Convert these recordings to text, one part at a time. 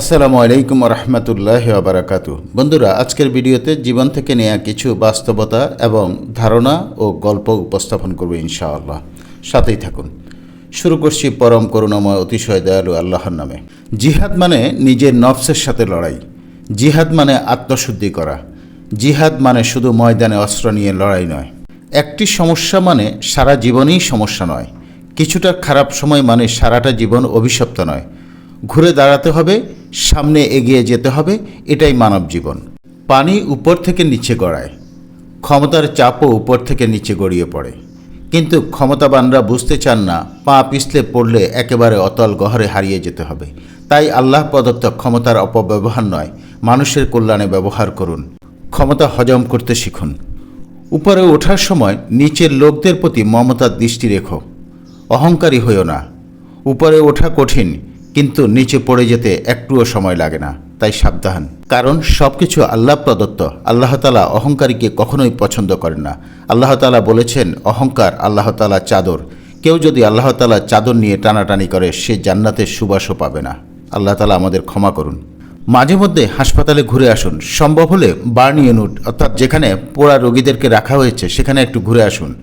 আসসালামু আলাইকুম রহমতুল্লাহ আবরাকাতু বন্ধুরা, আজকের ভিডিওতে জীবন থেকে নেওয়া কিছু বাস্তবতা এবং ধারণা ও গল্প উপস্থাপন করব ইনশাআল্লাহ। সাথেই থাকুন। শুরু করছি পরম করুণাময় অতিশয় দয়ালু আল্লাহর নামে। জিহাদ মানে নিজের নফসের সাথে লড়াই। জিহাদ মানে আত্মশুদ্ধি করা। জিহাদ মানে শুধু ময়দানে অস্ত্র নিয়ে লড়াই নয়। একটি সমস্যা মানে সারা জীবনই সমস্যা নয়। কিছুটা খারাপ সময় মানে সারাটা জীবন অভিশপ্ত নয়। ঘুরে দাঁড়াতে হবে সামনে এগিয়ে যেতে হবে, এটাই মানব জীবন পানি উপর থেকে নিচে গড়ায়, ক্ষমতার চাপও উপর থেকে নিচে গড়িয়ে পড়ে। কিন্তু ক্ষমতাবানরা বুঝতে চান না, পা পিছলে পড়লে একেবারে অতল গহরে হারিয়ে যেতে হবে। তাই আল্লাহ প্রদত্ত ক্ষমতার অপব্যবহার নয়, মানুষের কল্যাণে ব্যবহার করুন। ক্ষমতা হজম করতে শিখুন। উপরে ওঠার সময় নিচের লোকদের প্রতি মমতার দৃষ্টি রেখো। অহংকারী হইও না। উপরে ওঠা কঠিন কিন্তু নিচে পড়ে যেতে একটুও সময় লাগে না, তাই সাবধান। কারণ সব কিছু আল্লাহ প্রদত্ত। আল্লাহ তালা অহংকারীকে কখনোই পছন্দ করেন না। আল্লাহ তালা বলেছেন, অহংকার আল্লাহ তালা চাদর। কেউ যদি আল্লাহ তালা চাদর নিয়ে টানাটানি করে, সে জান্নাতের সুবাসও পাবে না। আল্লাহ তালা আমাদের ক্ষমা করুন। মাঝে মধ্যে হাসপাতালে ঘুরে আসুন। সম্ভব হলে বার্ন ইউনিট, অর্থাৎ যেখানে পোড়া রোগীদেরকে রাখা হয়েছে, সেখানে একটু ঘুরে আসুন।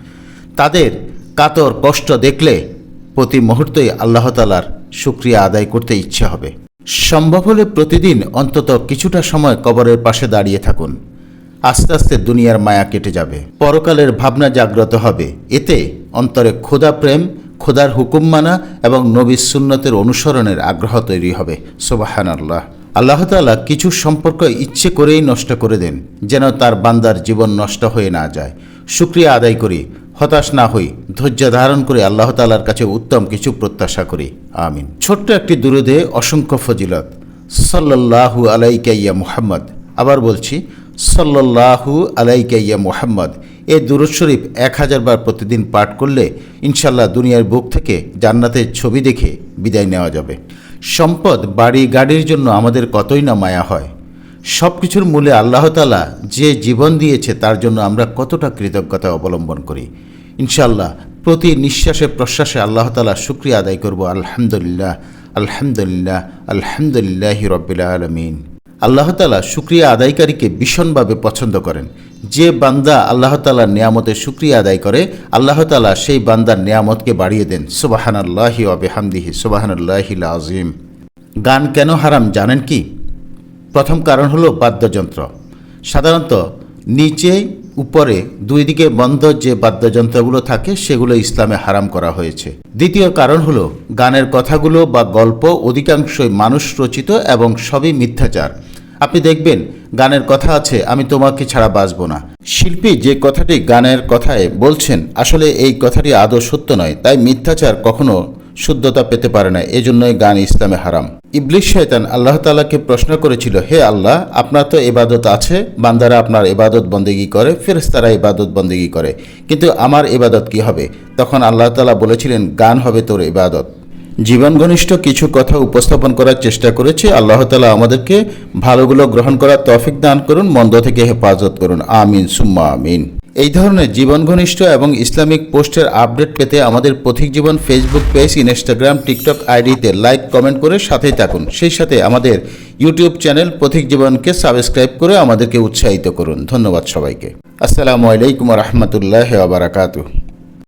তাদের কাতর কষ্ট দেখলে প্রতি মুহূর্তেই আল্লাহ তালার শুক্রিয়া আদায় করতে ইচ্ছে হবে। সম্ভব হলে প্রতিদিন অন্তত কিছুটা সময় কবরের পাশে দাঁড়িয়ে থাকুন। আস্তে আস্তে দুনিয়ার মায়া কেটে যাবে। পরকালের ভাবনা জাগ্রত হবে। এতে অন্তরে খোদা প্রেম, খোদার হুকুম মানা এবং নবী সুন্নতের অনুসরণের আগ্রহ তৈরি হবে। সোবাহান আল্লাহ আল্লাহ তালা কিছু সম্পর্ক ইচ্ছে করেই নষ্ট করে দেন, যেন তার বান্দার জীবন নষ্ট হয়ে না যায়। শুক্রিয়া আদায় করি। হতাশ না হই, ধৈর্য ধারণ করে আল্লাহ তালার কাছে উত্তম কিছু প্রত্যাশা করি। আমিন। ছোট্ট একটি দুরুদে অসংখ্য ফজিলত। সাল্লাল্লাহু আলাইকাইয়া মুহাম্মদ। আবার বলছি, সাল্লাল্লাহু আলাইকাইয়া মুহাম্মদ। এই দুরুদ শরীফ এক হাজার বার প্রতিদিন পাঠ করলে ইনশাল্লাহ দুনিয়ার বুক থেকে জান্নাতের ছবি দেখে বিদায় নেওয়া যাবে। সম্পদ, বাড়ি, গাড়ির জন্য আমাদের কতই না মায়া হয়। সব কিছুর মূলে আল্লাহতালা যে জীবন দিয়েছে তার জন্য আমরা কতটা কৃতজ্ঞতা অবলম্বন করি। ইনশাল্লাহ প্রতি নিঃশ্বাসে প্রশ্বাসে আল্লাহ তালা শুক্রিয়া আদায় করব। আলহামদুলিল্লাহ আলহামদুলিল্লাহ আলহামদুলিল্লাহ রবিল আলমিন। আল্লাহ তালা শুক্রিয়া আদায়কারীকে ভীষণভাবে পছন্দ করেন। যে বান্দা আল্লাহ তালার নিয়ামতের শুক্রিয়া আদায় করে, আল্লাহ তালা সেই বান্দার নিয়ামতকে বাড়িয়ে দেন। সুবাহান আল্লাহি আবেহামদিহি সুবাহান আল্লাহিল আজিম গান কেন হারাম জানেন কি? প্রথম কারণ হলো বাদ্যযন্ত্র। সাধারণত নিচে উপরে দুই দিকে বন্ধ যে বাদ্যযন্ত্রগুলো থাকে, সেগুলো ইসলামে হারাম করা হয়েছে। দ্বিতীয় কারণ হলো, গানের কথাগুলো বা গল্প অধিকাংশই মানুষ রচিত এবং সবই মিথ্যাচার। আপনি দেখবেন, গানের কথা আছে, আমি তোমাকে ছাড়া বাঁচব না। শিল্পী যে কথাটি গানের কথায় বলছেন, আসলে এই কথাটি আদৌ সত্য নয়, তাই মিথ্যাচার কখনো শুদ্ধতা পেতে পারে না, এজন্যই গান ইসলামে হারাম। ইবলিশ শয়তান আল্লাহ তালাকে প্রশ্ন করেছিল, হে আল্লাহ, আপনার তো এবাদত আছে, বান্দারা আপনার এবাদত বন্দেগি করে ফেরেস্তারা এবাদত বন্দেগি করে, কিন্তু আমার এবাদত কি হবে? তখন আল্লাহ তালা বলেছিলেন, গান হবে তোর এবাদত জীবন ঘনিষ্ঠ কিছু কথা উপস্থাপন করার চেষ্টা করেছি। আল্লাহ তালা আমাদেরকে ভালোগুলো গ্রহণ করার তফিক দান করুন, মন্দ থেকে হেফাজত করুন। আমিন, সুম্মা আমিন। এই ধরনের জীবন ঘনিষ্ঠ এবং ইসলামিক পোস্টের আপডেট পেতে আমাদের Pathik Jibon Facebook page, Instagram, TikTok আইডিতে লাইক, কমেন্ট করে সাথেই থাকুন। সেই সাথে আমাদের ইউটিউব চ্যানেল পথিক জীবনকে সাবস্ক্রাইব করে আমাদেরকে উৎসাহিত করুন। ধন্যবাদ সবাইকে। আসসালামু আলাইকুম রহমতুল্লাহ বারাকাতু